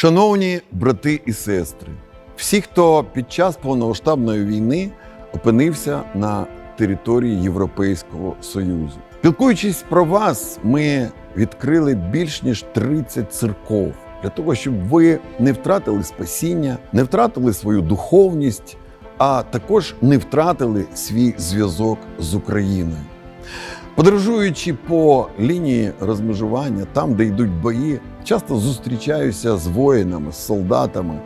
Шановні брати і сестри, всі, хто під час повномасштабної війни опинився на території Європейського Союзу. Спілкуючись про вас, ми відкрили більш ніж 30 церков для того, щоб ви не втратили спасіння, не втратили свою духовність, а також не втратили свій зв'язок з Україною. Подорожуючи по лінії розмежування, там, де йдуть бої, часто зустрічаюся з воїнами, з солдатами.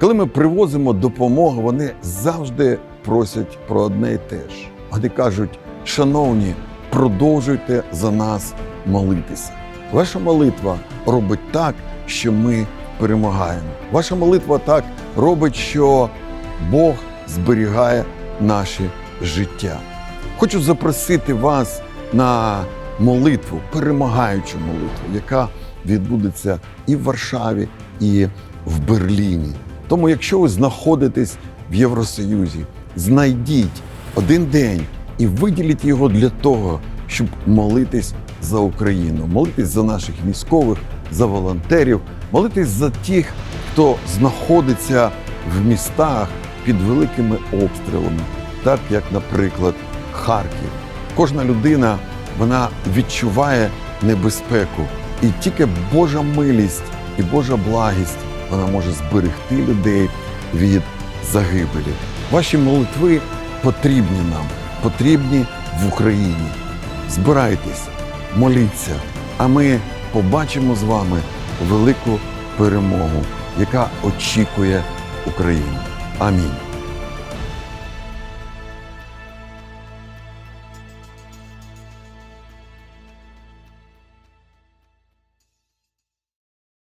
Коли ми привозимо допомогу, вони завжди просять про одне і те ж. Вони кажуть: шановні, продовжуйте за нас молитися. Ваша молитва робить так, що ми перемагаємо. Ваша молитва так робить, що Бог зберігає наші життя. Хочу запросити вас на молитву, перемагаючу молитву, яка відбудеться і в Варшаві, і в Берліні. Тому, якщо ви знаходитесь в Євросоюзі, знайдіть один день і виділіть його для того, щоб молитись за Україну, молитись за наших військових, за волонтерів, молитись за тих, хто знаходиться в містах під великими обстрілами, так як, наприклад, Харків. Кожна людина вона відчуває небезпеку, і тільки Божа милість і Божа благість вона може зберегти людей від загибелі. Ваші молитви потрібні нам, потрібні в Україні. Збирайтесь, моліться, а ми побачимо з вами велику перемогу, яка очікує Україну. Амінь.